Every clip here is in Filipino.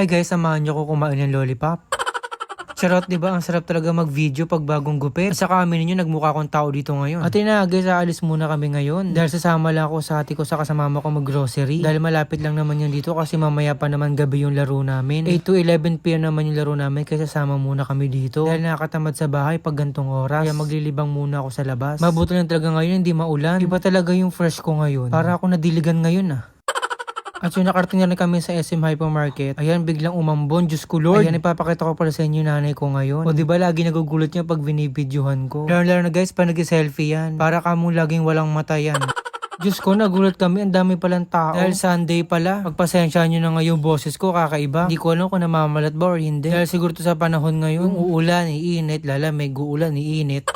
Hi guys, samahan niyo ko kumain ng lollipop. Charot, di ba? Ang sarap talaga mag-video pag bagong gupit. At saka amin ninyo, nagmukha akong tao dito ngayon. At na, guys, aalis muna kami ngayon. Dahil sasama lang ako sa ate ko sa kasamama ko mag-grocery. Dahil malapit lang naman yun dito kasi mamaya pa naman gabi yung laro namin. 8 to 11pm naman yung laro namin kaya sasama muna kami dito. Dahil nakakatamad sa bahay pag gantong oras. Kaya maglilibang muna ako sa labas. Mabuti lang talaga ngayon, hindi maulan. Iba talaga yung fresh ko ngayon. Para ako nadiligan ngayon ah. At yung nakarating na rin kami sa SM Hypermarket, ayan, biglang umambon, Diyos ko Lord. Ayan, ipapakita ko pala sa inyo nanay ko ngayon. O di ba lagi nagugulat niya pag binibidyohan ko. Lalo lalo na guys, pa nag-selfie yan. Para kamong laging walang mata yan. Diyos ko, nagulat kami. Ang dami palang tao. Dahil Sunday pala. Pagpasensya nyo na nga yung boses ko, kakaiba. Hindi ko alam kung namamalat ba or hindi. Dahil siguro to sa panahon ngayon, uulan, iinit, lalamig, uulan, iinit.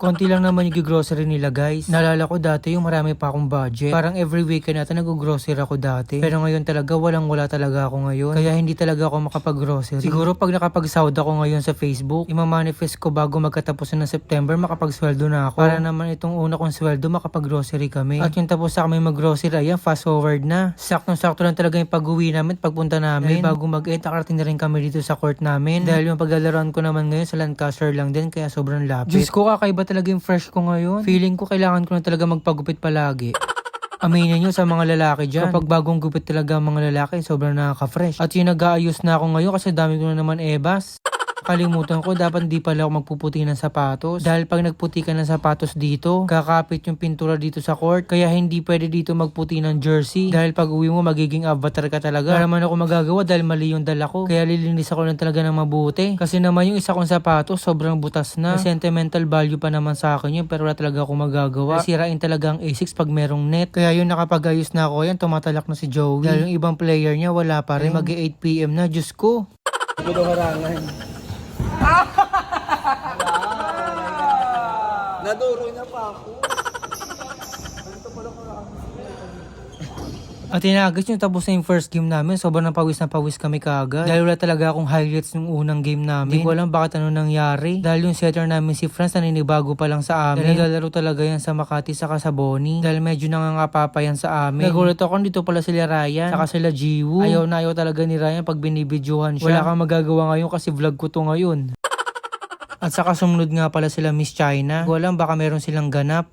Konti lang naman yung grocery nila guys. Naalala ko dati yung marami pa akong budget. Parang every weekend natin nag-grocery ako dati. Pero ngayon talaga walang wala talaga ako ngayon. Kaya hindi talaga ako makapag-grocery. Siguro pag nakapag-sahod ako ngayon sa Facebook, imamanifest ko bago magkatapos na ng September makapagsweldo na ako. Para naman itong una kong sweldo makapag-grocery kami. At yung tapos sa kami mag-grocery, ayan fast forward na. Saktong-sakto lang talaga yung pag-uwi namin, pagpunta namin. Dahil bago mag-end, nakarating na rin kami dito sa court namin. Dahil yung paglalaroan ko naman ngayon sa Lancaster lang din, kaya sobrang lapit. Diyos ko, kakaiba talaga yung fresh ko ngayon. Feeling ko kailangan ko na talaga magpagupit palagi. Aminin nyo sa mga lalaki dyan. Kapag bagong gupit talaga ang mga lalaki, sobrang nakaka-fresh. At yung nag-aayos na ako ngayon kasi dami ko na naman ebas. Kalimutan ko, dapat di pala ako magpuputi ng sapatos. Dahil pag nagputi ka ng sapatos dito, kakapit yung pintura dito sa court. Kaya hindi pwede dito magputi ng jersey. Dahil pag uwi mo, magiging avatar ka talaga. Wala naman ako magagawa dahil mali yung dala ko. Kaya lilinis ako lang talaga ng mabuti. Kasi naman yung isa kong sapatos, sobrang butas na. May sentimental value pa naman sa akin yun, pero wala talaga ako magagawa. Sirain talaga ang A6 pag merong net. Kaya yun nakapag-ayos na ako yan, tumatalak na si Joey. Dahil yung ibang player niya, wala pa rin. Mag 8pm na, Diyos ko. Naduro na pa ako. At inagas yung tapos na yung first game namin, sobrang pawis na pawis kami kaagad. Dahil wala talaga akong highlights ng unang game namin. Hindi ko alam bakit ano nangyari. Dahil yung setter namin si Franz naninibago pa lang sa amin. Dahil naglalaro talaga yan sa Makati sa Kasaboni. Dahil medyo nangangapapa yan sa amin. Nagulat ako dito pala sila Ryan, saka sila Jiwoo. Ayaw na ayaw talaga ni Ryan pag binibidyohan siya. Wala kang magagawa ngayon kasi vlog ko to ngayon. At saka sumunod nga pala sila Miss China. Hindi ko alam baka meron silang ganap.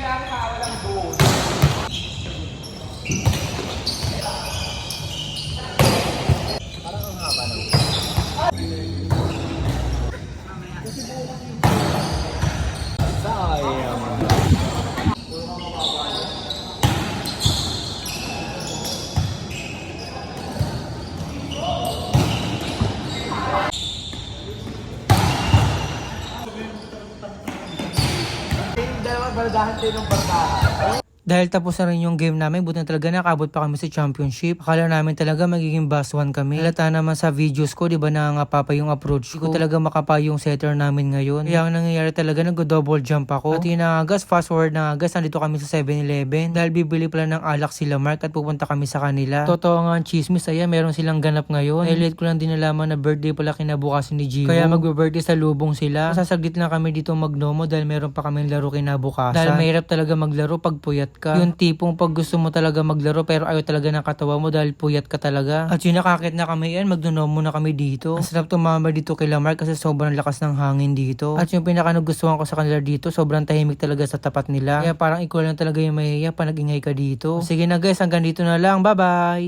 nangyari na walang goal. Parang ang ng dahan din ng barkahan. Dahil tapos na rin yung game namin, buti na talaga nakabot pa kami sa championship. Akala namin talaga magiging boss one kami. Halata naman sa videos ko, di ba nangangapa pa yung approach ko. Hindi ko talaga makapa yung setter namin ngayon. Kaya ang nangyayari talaga, nag-double jump ako. At yun na nga, guys, fast forward na nga, guys, nandito kami sa 7-Eleven. Dahil bibili pala ng alak sila Mark at pupunta kami sa kanila. Totoo nga ang chismis, ayan, meron silang ganap ngayon. Ay, late ko lang din nalaman na birthday pala kinabukasan ni Gio. Kaya magbe-birthday sa lubong sila. Sasaglit lang kami dito magnomo dahil meron pa kami laro kinabukasan. Dahil mahirap talaga maglaro pag puyat ka. Yung tipong pag gusto mo talaga maglaro pero ayaw talaga ng katawa mo dahil puyat ka talaga. At yun nakakit na kami yan, magnonomo na kami dito. Ang sarap tumama dito kay Lamar kasi sobrang lakas ng hangin dito. At yung pinaka nagustuhan ko sa kanila dito, sobrang tahimik talaga sa tapat nila. Kaya parang ikaw lang talaga yung mahiya pa nag-ingay ka dito. Sige na guys, hanggang dito na lang. Bye-bye!